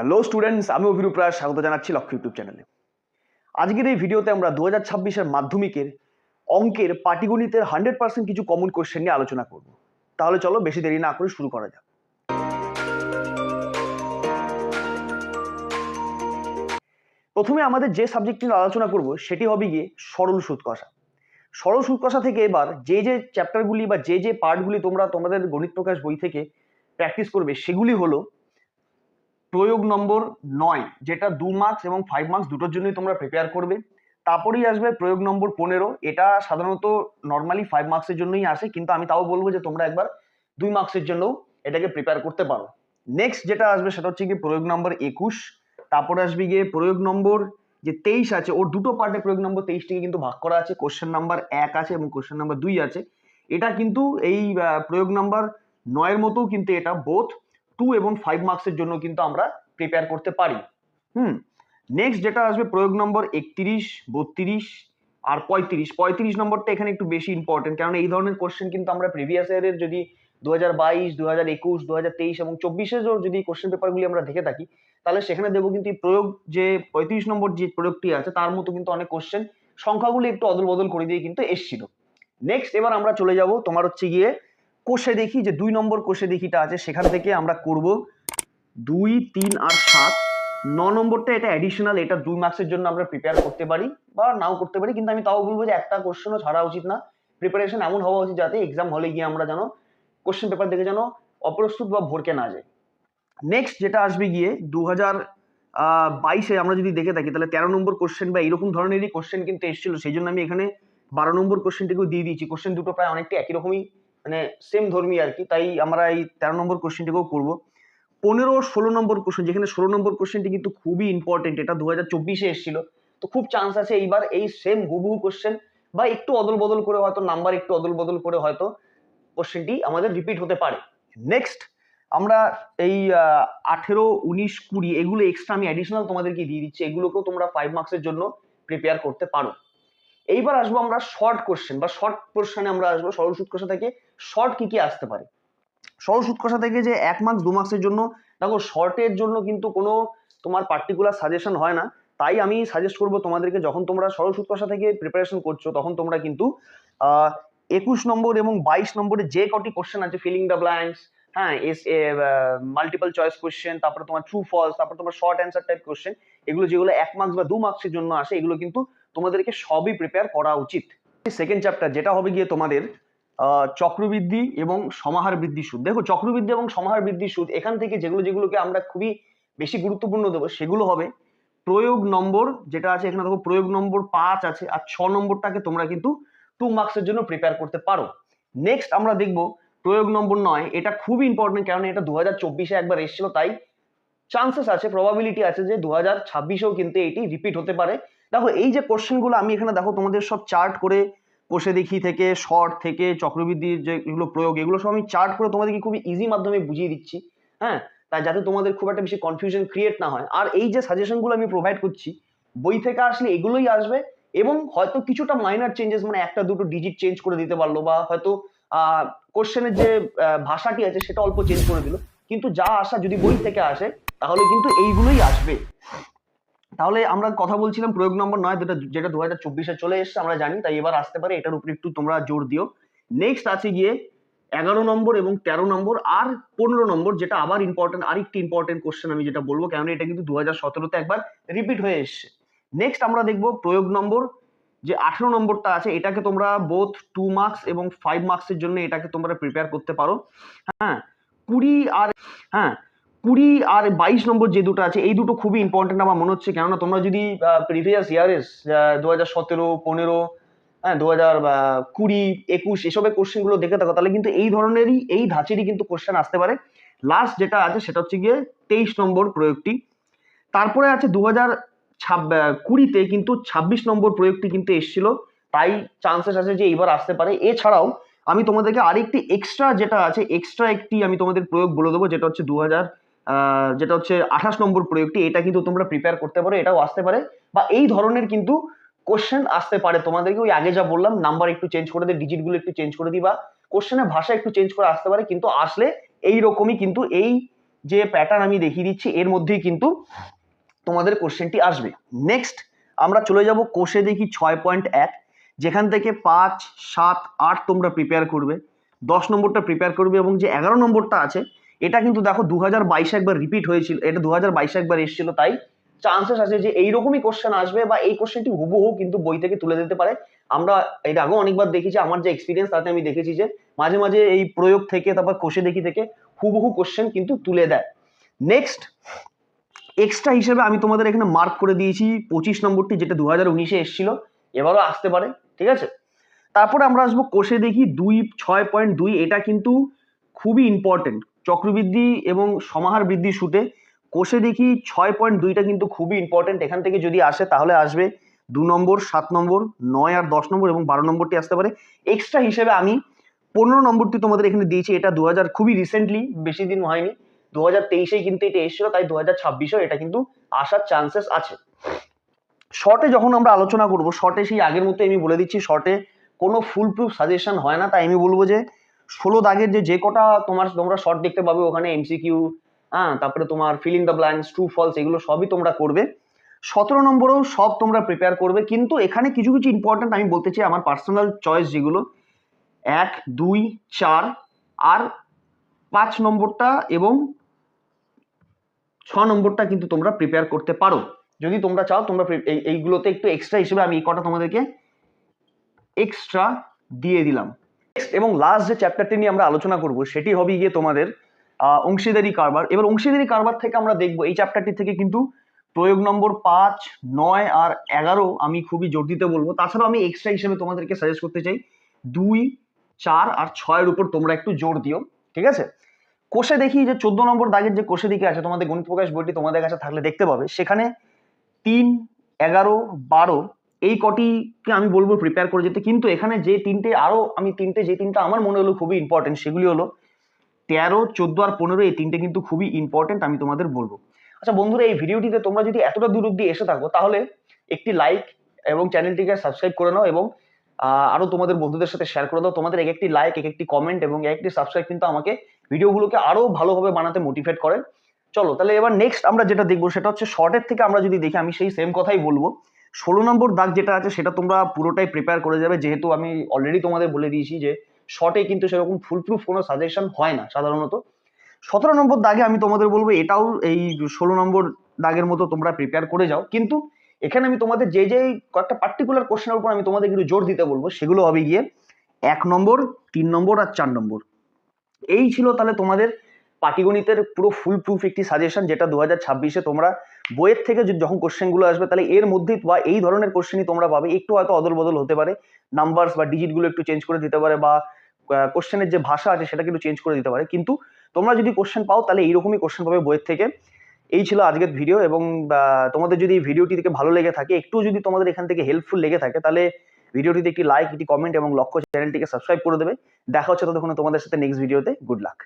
Hello students আমি অভিরূপ রায়, স্বাগত জানাচ্ছি লক্ষ্য ইউটিউব চ্যানেলে। আজকের এই ভিডিওতে আমরা দু হাজার ছাব্বিশের মাধ্যমিকের অঙ্কের পাটিগণিতের হান্ড্রেড পার্সেন্ট কিছু কমন কোশ্চেন নিয়ে আলোচনা করব। তাহলে চলো বেশি দেরি না করে শুরু করা যাক। প্রথমে আমাদের যে সাবজেক্ট নিয়ে আলোচনা করব, সেটি হবে গিয়ে সরল সুদ কষা। সরল সুদ কষা থেকে এবার যে যে চ্যাপ্টারগুলি বা যে যে পার্টগুলি তোমরা তোমাদের গণিত প্রকাশ বই থেকে প্র্যাকটিস করবে, সেগুলি হলো প্রয়োগ নম্বর নয়, যেটা দু মার্কস এবং ফাইভ মার্কস দুটোর জন্যই তোমরা প্রিপেয়ার করবে। তারপরেই আসবে প্রয়োগ নম্বর পনেরো, এটা সাধারণত নর্মালি ফাইভ মার্কসের জন্যই আসে, কিন্তু আমি তাও বলব যে তোমরা একবার দুই মার্কসের জন্যও এটাকে প্রিপেয়ার করতে পারো। নেক্সট যেটা আসবে সেটা হচ্ছে গিয়ে প্রয়োগ নম্বর একুশ, তারপরে আসবে গিয়ে প্রয়োগ নম্বর যে তেইশ আছে, ওর দুটো পার্টে প্রয়োগ নম্বর তেইশটিকে কিন্তু ভাগ করা আছে কোশ্চেন নাম্বার এক আছে এবং কোশ্চেন নাম্বার দুই আছে। এটা কিন্তু এই প্রয়োগ নাম্বার নয়ের মতো কিন্তু এটা বোথ টু এবং ফাইভ মার্কসের জন্য কিন্তু আমরা প্রিপেয়ার করতে পারি। হুম? নেক্সট যেটা আসবে, প্রয়োগ নম্বর একত্রিশ, বত্রিশ আর পঁয়ত্রিশ। পঁয়ত্রিশ নম্বরটা এখানে একটু বেশি ইম্পর্টেন্ট কারণ এই ধরনের কোশ্চেন কিন্তু আমরা প্রিভিয়াস ইয়ারের যদি দু হাজার বাইশ দু হাজার একুশ দু হাজার তেইশ এবং চব্বিশের যদি কোশ্চেন পেপারগুলি আমরা দেখে থাকি, তাহলে সেখানে দেখব কিন্তু প্রয়োগ যে পঁয়ত্রিশ নম্বর যে প্রয়োগটি আছে, তার মতো কিন্তু অনেক কোশ্চেন সংখ্যাগুলি একটু অদল বদল করে দিয়ে কিন্তু এসছিল। নেক্সট এবার আমরা চলে যাব তোমার হচ্ছে গিয়ে কোষে দেখি যে দুই নম্বর কোষে দেখিটা আছে, সেখান থেকে আমরা করব দুই, তিন আর সাত। ন নম্বরটা এটা অ্যাডিশনাল এটা দুই মার্কসের জন্য আমরা প্রিপেয়ার করতে পারি বা নাও করতে পারি, কিন্তু আমি তাও বলব যে একটা কোশ্চেনও ছাড়া উচিত না। প্রিপারেশন এমন হওয়া উচিত যাতে এক্সাম হলে গিয়ে আমরা যেন কোশ্চেন পেপার দেখে যেন অপ্রস্তুত বা ভরকে না যায়। নেক্সট যেটা আসবে গিয়ে দু হাজার বাইশে আমরা যদি দেখে থাকি, তাহলে তেরো নম্বর কোশ্চেন বা এরকম ধরনেরই কোশ্চেন কিন্তু এসেছিল, সেই জন্য আমি এখানে বারো নম্বর কোশ্চেনটিকেও দিয়ে দিয়েছি। কোশ্চেন দুটো প্রায় অনেকটা একই রকমই মানে সেম ধর্মী আর কি তাই আমরা এই তেরো নম্বর কোশ্চেনটিকেও করব পনেরো ষোলো নম্বর কোশ্চেন যেখানে ষোলো নম্বর কোশ্চেনটি কিন্তু খুবই ইম্পর্টেন্ট এটা দু হাজার চব্বিশে এসেছিল। তো খুব চান্স আছে এইবার এই সেম হুবহু কোশ্চেন বা একটু অদল বদল করে হয়তো নাম্বার একটু অদল বদল করে হয়তো কোশ্চেনটি আমাদের রিপিট হতে পারে। নেক্সট আমরা এই আঠেরো, উনিশ, কুড়ি, এগুলো এক্সট্রা আমি অ্যাডিশনাল তোমাদেরকে দিয়ে দিচ্ছি। এগুলোকেও তোমরা ফাইভ মার্কসের জন্য প্রিপেয়ার করতে পারো। এইবার আসব আমরা শর্ট কোশ্চেন বা শর্ট কোশ্চেনে আমরা আসব সরল সুদ কষা থেকে শর্ট কি কি আসতে পারে? সরল সুদ কষা থেকে যে এক মার্কস দু মার্কসের জন্য, দেখো শর্টের জন্য কিন্তু কোনো তোমার পার্টিকুলার সাজেশন হয় না। তাই আমি সাজেস্ট করব তোমাদেরকে যখন তোমরা সরল সুদ কষা থেকে প্রিপারেশন করছ, তখন তোমরা কিন্তু একুশ নম্বর এবং বাইশ নম্বরে যে কটি কোশ্চেন আছে ফিলিং দ্য ব্ল্যাঙ্কস হ্যাঁ এস, এ মাল্টিপল চয়েস কোশ্চেন তারপরে তোমার ট্রু ফলস তারপর তোমার শর্ট অ্যান্সার টাইপ কোশ্চেন এগুলো যেগুলো এক মার্কস বা দু মার্কসের জন্য আসে, এগুলো কিন্তু তোমাদেরকে সবই প্রিপেয়ার করা উচিত। সেকেন্ড চ্যাপ্টার যেটা হবে গিয়ে তোমাদের চক্রবৃদ্ধি এবং সমাহার বৃদ্ধি সুদ। দেখো, চক্রবৃদ্ধি এবং সমাহার বৃদ্ধি সুদ, এখান থেকে যেগুলো, যেগুলোকে আমরা খুবই বেশি গুরুত্বপূর্ণ দেবো, সেগুলো হবে প্রয়োগ নম্বর, যেটা আছে এখানে দেখো, প্রয়োগ নম্বর পাঁচ আছে, আর ছ নম্বরটাকে তোমরা কিন্তু টু মার্কসের জন্য প্রিপেয়ার করতে পারো। নেক্সট আমরা দেখব, প্রয়োগ নম্বর নয়, এটা খুবই ইম্পর্টেন্ট কারণ এটা দু হাজার চব্বিশে একবার এসেছিল, তাই চান্সেস আছে প্রবাবিলিটি আছে যে দু হাজার ছাব্বিশেও কিন্তু এটি রিপিট হতে পারে। দেখো, এই যে কোশ্চেনগুলো আমি এখানে দেখো, তোমাদের সব চার্ট করে কোষে দেখি থেকে শর্ট থেকে, চক্রবৃদ্ধির যেগুলো প্রয়োগ, এগুলো সব আমি চার্ট করে তোমাদেরকে খুবই ইজি মাধ্যমে বুঝিয়ে দিচ্ছি হ্যাঁ? তাই যাতে তোমাদের খুব একটা বেশি কনফিউশন ক্রিয়েট না হয়। আর এই যে সাজেশনগুলো আমি প্রোভাইড করছি, বই থেকে আসলে এগুলোই আসবে এবং হয়তো কিছুটা মাইনার চেঞ্জেস মানে একটা, দুটো ডিজিট চেঞ্জ করে দিতে পারল বা হয়তো কোশ্চেনের যে ভাষাটি আছে সেটা অল্প চেঞ্জ করে দিল। কিন্তু যা আসা যদি বই থেকে আসে, তাহলে কিন্তু এইগুলোই আসবে। তাহলে আমরা কথা বলছিলাম প্রয়োগ নম্বর নয়, যেটা যেটা দু হাজার চব্বিশে চলে এসছে, আমরা জানি, তাই এবার আসতে পারে, এটার উপরে একটু তোমরা জোর দিও। নেক্সট আছে গিয়ে এগারো নম্বর এবং তেরো নম্বর, আর পনেরো নম্বর, যেটা আবার ইম্পর্টেন্ট আরেকটি ইম্পর্টেন্ট কোশ্চেন আমি যেটা বলব কারণ এটা কিন্তু দু হাজার সতেরোতে একবার রিপিট হয়ে এসছে। নেক্সট আমরা দেখব প্রয়োগ নম্বর, যে আঠেরো নম্বরটা আছে, এটাকে তোমরা বোথ টু মার্কস এবং ফাইভ মার্কসের জন্য এটাকে তোমরা প্রিপেয়ার করতে পারো। হ্যাঁ কুড়ি আর হ্যাঁ কুড়ি আর বাইশ নম্বর যে দুটো আছে, এই দুটো খুবই ইম্পর্টেন্ট আমার মনে হচ্ছে। কেননা তোমরা যদি প্রিভিয়াস ইয়ারেস দু হাজার সতেরো, পনেরো হ্যাঁ দু হাজার কুড়ি, একুশ, এসবের কোশ্চেনগুলো দেখে থাকো, তাহলে কিন্তু এই ধরনেরই, এই ধাঁচেরই কিন্তু কোশ্চেন আসতে পারে। লাস্ট যেটা আছে, সেটা হচ্ছে গিয়ে তেইশ নম্বর প্রয়োগটি। তারপরে আছে দু হাজার কুড়িতে কিন্তু ছাব্বিশ নম্বর প্রয়োগটি কিন্তু এসেছিল। তাই চান্সেস আছে যে এইবার আসতে পারে। এছাড়াও আমি তোমাদেরকে আরেকটি এক্সট্রা যেটা আছে এক্সট্রা একটি আমি তোমাদের প্রয়োগ বলে দেবো, যেটা হচ্ছে দু হাজার যেটা হচ্ছে আঠাশ নম্বর প্রয়োগটি, এটা কিন্তু তোমরা প্রিপেয়ার করতে পারো, এটাও আসতে পারে। বা এই ধরনের কিন্তু কোশ্চেন আসতে পারে। তোমাদেরকে ওই আগে যা বললাম নাম্বার একটু চেঞ্জ করে দিই ডিজিটগুলো একটু চেঞ্জ করে দিই বা কোশ্চেনের ভাষা একটু চেঞ্জ করে আসতে পারে, কিন্তু আসলে এই রকমই কিন্তু এই যে প্যাটার্ন আমি দেখিয়ে দিচ্ছি, এর মধ্যেই কিন্তু তোমাদের কোশ্চেনটি আসবে। নেক্সট আমরা চলে যাব কোষে দেখি ছয় পয়েন্ট এক, যেখান থেকে পাঁচ, সাত, আট তোমরা প্রিপেয়ার করবে। দশ নম্বরটা প্রিপেয়ার করবে এবং যে এগারো নম্বরটা আছে এটা কিন্তু দেখো দু হাজার বাইশে একবার রিপিট হয়েছিল, এটা দু হাজার বাইশে একবার এসেছিল, তাই চান্সেস আছে যে এইরকমই কোশ্চেন আসবে বা এই কোশ্চেনটি হুবহু কিন্তু বই থেকে তুলে দিতে পারে। আমরা এটা আগেও অনেকবার দেখেছি, আমার যে এক্সপিরিয়েন্স তাতে আমি দেখেছি যে মাঝে মাঝে এই প্রয়োগ থেকে, তারপর কোষে দেখি থেকে হুবহু কোশ্চেন কিন্তু তুলে দেয়। নেক্সট এক্সট্রা হিসেবে আমি তোমাদের এখানে মার্ক করে দিয়েছি, পঁচিশ নম্বরটি যেটা দু হাজার উনিশে এসেছিল, এবারও আসতে পারে, ঠিক আছে? তারপরে আমরা আসব কোষে দেখি দুই, ছয় পয়েন্ট দুই, এটা কিন্তু খুবই ইম্পর্টেন্ট চক্রবৃদ্ধি এবং সমাহার বৃদ্ধি শুটে কোষে দেখি ছয় পয়েন্ট দুইটা কিন্তু খুবই ইম্পর্টেন্ট এখান থেকে যদি আসে তাহলে আসবে দু নম্বর, সাত নম্বর, নয় আর দশ নম্বর এবং বারো নম্বরটি আসতে পারে। এক্সট্রা হিসেবে আমি পনেরো নম্বরটি তোমাদের এখানে দিয়েছি। এটা দু হাজার খুবই রিসেন্টলি বেশি দিন হয়নি। দু হাজার তেইশেই কিন্তু এটা এসেছিল, তাই দু হাজার ছাব্বিশেও এটা কিন্তু আসার চান্সেস আছে। শর্টে যখন আমরা আলোচনা করব শর্টে সেই আগের মতো আমি বলে দিচ্ছি শর্টে কোনো ফুল প্রুফ সাজেশন হয় না। তাই আমি বলব যে ষোলো দাগের যে যে কটা তোমার, তোমরা শর্ট দেখতে পাবে ওখানে এমসিকিউ হ্যাঁ তারপরে তোমার filling the blanks true false এগুলো সবই তোমরা করবে। সতেরো নম্বরেও সব তোমরা প্রিপেয়ার করবে, কিন্তু এখানে কিছু কিছু ইম্পর্টেন্ট আমি বলতে চাই, আমার পার্সোনাল চয়েস যেগুলো। এক, দুই, চার, আর পাঁচ নম্বরটা এবং ছ নম্বরটা কিন্তু তোমরা প্রিপেয়ার করতে পারো। যদি তোমরা চাও, তোমরা এইগুলোতে একটু এক্সট্রা হিসেবে আমি এই কটা তোমাদেরকে এক্সট্রা দিয়ে দিলাম। Next এবং লাস্ট যে চ্যাপ্টারটি নিয়ে আমরা আলোচনা করব, সেটি হবে গিয়ে তোমাদের অংশীদারি কারবার। এবার অংশীদারি কারবার থেকে আমরা দেখব, এই চ্যাপ্টারটি থেকে কিন্তু প্রয়োগ নম্বর পাঁচ, নয় আর এগারো আমি খুবই জোর দিতে বলব। তাছাড়াও আমি এক্সট্রা হিসেবে তোমাদেরকে সাজেস্ট করতে চাই, দুই, চার আর ছয়ের উপর তোমরা একটু জোর দিও, ঠিক আছে? কোষে দেখি যে চোদ্দ নম্বর দাগের যে কোষে দিকে আছে, তোমাদের গণিত প্রকাশ বইটি তোমাদের কাছে থাকলে দেখতে পাবে। সেখানে তিন, এগারো, বারো এই কটিকে আমি বলব প্রিপেয়ার করে যেতে। কিন্তু এখানে যে তিনটে আরও আমি তিনটে যে তিনটা আমার মনে হলো খুবই ইম্পর্টেন্ট সেগুলি হলো তেরো চোদ্দ আর পনেরো এই তিনটে কিন্তু খুবই ইম্পর্টেন্ট আমি তোমাদের বলব। আচ্ছা বন্ধুরা এই ভিডিওটিতে তোমরা যদি এতটা দূর অব্দি এসে থাকো তাহলে একটি লাইক এবং চ্যানেলটিকে সাবস্ক্রাইব করে নাও এবং আহ, আরও তোমাদের বন্ধুদের সাথে শেয়ার করে দাও। তোমাদের এক একটি লাইক এক একটি কমেন্ট এবং এক একটি সাবস্ক্রাইব কিন্তু আমাকে ভিডিওগুলোকে আরও ভালোভাবে বানাতে মোটিভেট করে। চলো তাহলে এবার নেক্সট আমরা যেটা দেখব সেটা হচ্ছে শর্টের থেকে আমরা যদি দেখি আমি সেই সেম কথাই বলব। ষোলো নম্বর দাগ যেটা আছে, সেটা তোমরা পুরোটাই প্রিপেয়ার করে যাবে। যেহেতু আমি অলরেডি তোমাদের বলে দিয়েছি যে শর্টে কিন্তু সেরকম ফুল প্রুফ কোনো সাজেশন হয় না সাধারণত। সতেরো নম্বর দাগে আমি তোমাদের বলব, এটাও এই ষোলো নম্বর দাগের মতো তোমরা প্রিপেয়ার করে যাও। কিন্তু এখানে আমি তোমাদের যে যে কয়েকটা পার্টিকুলার কোশ্চেনের উপর আমি তোমাদের একটু জোর দিতে বলব, সেগুলো হবে গিয়ে এক নম্বর, তিন নম্বর আর চার নম্বর। এই ছিল তাহলে তোমাদের পাটিগণিতের পুরো ফুল প্রুফ একটি সাজেশন যেটা দু হাজার ছাব্বিশে তোমরা বইয়ের থেকে যখন কোশ্চেনগুলো আসবে, তাহলে এর মধ্যে বা এই ধরনের কোশ্চেনই তোমরা পাবে। একটু হয়তো অদল বদল হতে পারে। নাম্বারস বা ডিজিটগুলো একটু চেঞ্জ করে দিতে পারে বা কোশ্চেনের যে ভাষা আছে, সেটাকে একটু চেঞ্জ করে দিতে পারে। কিন্তু তোমরা যদি কোশ্চেন পাও, তাহলে এইরকমই কোশ্চেন পাবে বইয়ের থেকে। এই ছিল আজকের ভিডিও এবং তোমাদের যদি ভিডিওটি থেকে ভালো লেগে থাকে, একটু যদি তোমাদের এখান থেকে হেল্পফুল লেগে থাকে, তাহলে ভিডিওটিতে একটি লাইক একটি কমেন্ট এবং লক্ষ্য চ্যানেলটিকে সাবস্ক্রাইব করে দেবে। দেখা হচ্ছে ততক্ষণ তোমাদের সাথে নেক্সট ভিডিওতে গুড লাক